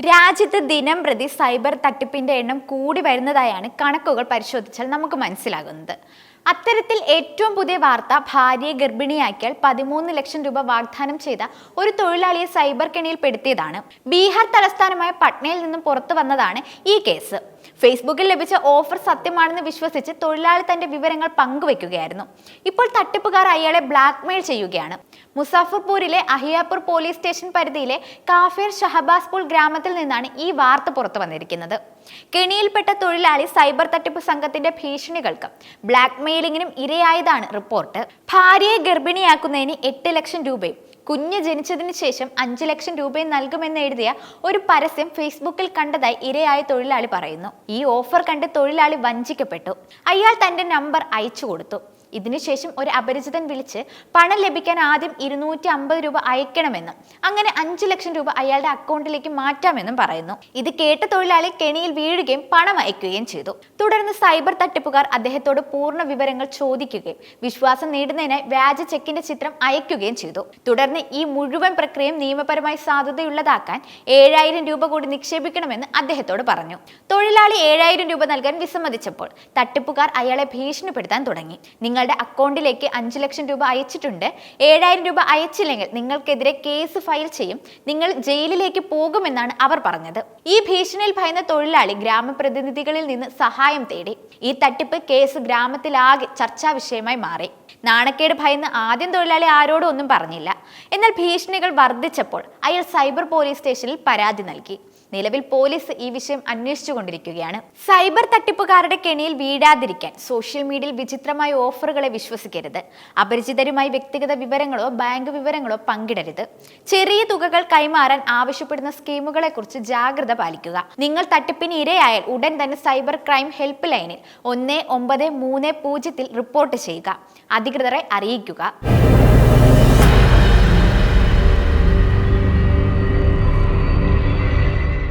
രാജ്യത്ത് ദിനം പ്രതി സൈബർ തട്ടിപ്പിന്റെ എണ്ണം കൂടി വരുന്നതായാണ് കണക്കുകൾ പരിശോധിച്ചാൽ നമുക്ക് മനസ്സിലാകുന്നത്. അത്തരത്തിൽ ഏറ്റവും പുതിയ വാർത്ത ഭാര്യയെ ഗർഭിണിയാക്കിയാൽ പതിമൂന്ന് ലക്ഷം രൂപ വാഗ്ദാനം ചെയ്ത ഒരു തൊഴിലാളിയെ സൈബർ കെണിയിൽപ്പെടുത്തിയതാണ് ബീഹാർ തലസ്ഥാനമായ പട്നയിൽ നിന്നും പുറത്തു വന്നതാണ് ഈ കേസ്. ഫേസ്ബുക്കിൽ ലഭിച്ച ഓഫർ സത്യമാണെന്ന് വിശ്വസിച്ച് തൊഴിലാളി തന്റെ വിവരങ്ങൾ പങ്കുവെക്കുകയായിരുന്നു. ഇപ്പോൾ തട്ടിപ്പുകാർ അയാളെ ബ്ലാക്ക്മെയിൽ ചെയ്യുകയാണ്. മുസാഫർപൂരിലെ അഹിയാപൂർ പോലീസ് സ്റ്റേഷൻ പരിധിയിലെ കാഫിർ ഷഹബാസ്പൂർ ഗ്രാമത്തിൽ നിന്നാണ് ഈ വാർത്ത പുറത്തു വന്നിരിക്കുന്നത്. കെണിയിൽപ്പെട്ട തൊഴിലാളി സൈബർ തട്ടിപ്പ് സംഘത്തിന്റെ ഭീഷണികൾക്ക് ബ്ലാക്ക്മെയിലിംഗിനും ഇരയായതാണ് റിപ്പോർട്ട്. ഭാര്യയെ ഗർഭിണിയാക്കുന്നതിന് എട്ട് ലക്ഷം രൂപയും കുഞ്ഞ് ജനിച്ചതിന് ശേഷം അഞ്ച് ലക്ഷം രൂപയും നൽകുമെന്ന് എഴുതിയ ഒരു പരസ്യം ഫേസ്ബുക്കിൽ കണ്ടതായി ഇരയായ തൊഴിലാളി പറയുന്നു. ഈ ഓഫർ കണ്ട് തൊഴിലാളി വഞ്ചിക്കപ്പെട്ടു. അയാൾ തന്റെ നമ്പർ അയച്ചു കൊടുത്തു. ഇതിനുശേഷം ഒരു അപരിചിതൻ വിളിച്ച് പണം ലഭിക്കാൻ ആദ്യം ഇരുന്നൂറ്റി അമ്പത് രൂപ അയക്കണമെന്നും അങ്ങനെ അഞ്ചു ലക്ഷം രൂപ അയാളുടെ അക്കൗണ്ടിലേക്ക് മാറ്റാമെന്നും പറയുന്നു. ഇത് കേട്ട തൊഴിലാളി കെണിയിൽ വീഴുകയും പണം അയക്കുകയും ചെയ്തു. തുടർന്ന് സൈബർ തട്ടിപ്പുകാർ അദ്ദേഹത്തോട് പൂർണ വിവരങ്ങൾ ചോദിക്കുകയും വിശ്വാസം നേടുന്നതിനായി വ്യാജ ചെക്കിന്റെ ചിത്രം അയക്കുകയും ചെയ്തു. തുടർന്ന് ഈ മുഴുവൻ പ്രക്രിയയും നിയമപരമായി സാധുതയുള്ളതാക്കാൻ ഏഴായിരം രൂപ കൂടി നിക്ഷേപിക്കണമെന്ന് അദ്ദേഹത്തോട് പറഞ്ഞു. തൊഴിലാളി ഏഴായിരം രൂപ നൽകാൻ വിസമ്മതിച്ചപ്പോൾ തട്ടിപ്പുകാർ അയാളെ ഭീഷണിപ്പെടുത്താൻ തുടങ്ങി. നിങ്ങളുടെ അക്കൗണ്ടിലേക്ക് അഞ്ച് ലക്ഷം രൂപ അയച്ചിട്ടുണ്ട്. ഏഴായിരം രൂപ അയച്ചില്ലെങ്കിൽ നിങ്ങൾക്കെതിരെ കേസ് ഫയൽ ചെയ്യും. നിങ്ങൾ ജയിലിലേക്ക് പോകുമെന്നാണ് അവർ പറഞ്ഞത്. ഈ ഭീഷണിയിൽ ഭയന്ന തൊഴിലാളി ഗ്രാമപ്രതിനിധികളിൽ നിന്ന് സഹായം തേടി. ഈ തട്ടിപ്പ് കേസ് ഗ്രാമത്തിലാകെ ചർച്ചാ വിഷയമായി മാറി. നാണക്കേട് ഭയന്ന് ആദ്യം തൊഴിലാളി ആരോടും ഒന്നും പറഞ്ഞില്ല. എന്നാൽ ഭീഷണികൾ വർദ്ധിച്ചപ്പോൾ അയാൾ സൈബർ പോലീസ് സ്റ്റേഷനിൽ പരാതി നൽകി. നിലവിൽ പോലീസ് ഈ വിഷയം അന്വേഷിച്ചു കൊണ്ടിരിക്കുകയാണ്. സൈബർ തട്ടിപ്പുകാരുടെ കെണിയിൽ വീഴാതിരിക്കാൻ സോഷ്യൽ മീഡിയയിൽ വിചിത്രമായ ഓഫറുകളെ വിശ്വസിക്കരുത്. അപരിചിതരുമായി വ്യക്തിഗത വിവരങ്ങളോ ബാങ്ക് വിവരങ്ങളോ പങ്കിടരുത്. ചെറിയ തുകകൾ കൈമാറാൻ ആവശ്യപ്പെടുന്ന സ്കീമുകളെ കുറിച്ച് ജാഗ്രത പാലിക്കുക. നിങ്ങൾ തട്ടിപ്പിന് ഇരയായാൽ ഉടൻ തന്നെ സൈബർ ക്രൈം ഹെൽപ്പ് ലൈനിൽ ഒന്ന് ഒമ്പത് മൂന്ന് പൂജ്യത്തിൽ റിപ്പോർട്ട് ചെയ്യുക. അധികൃതരെ അറിയിക്കുക.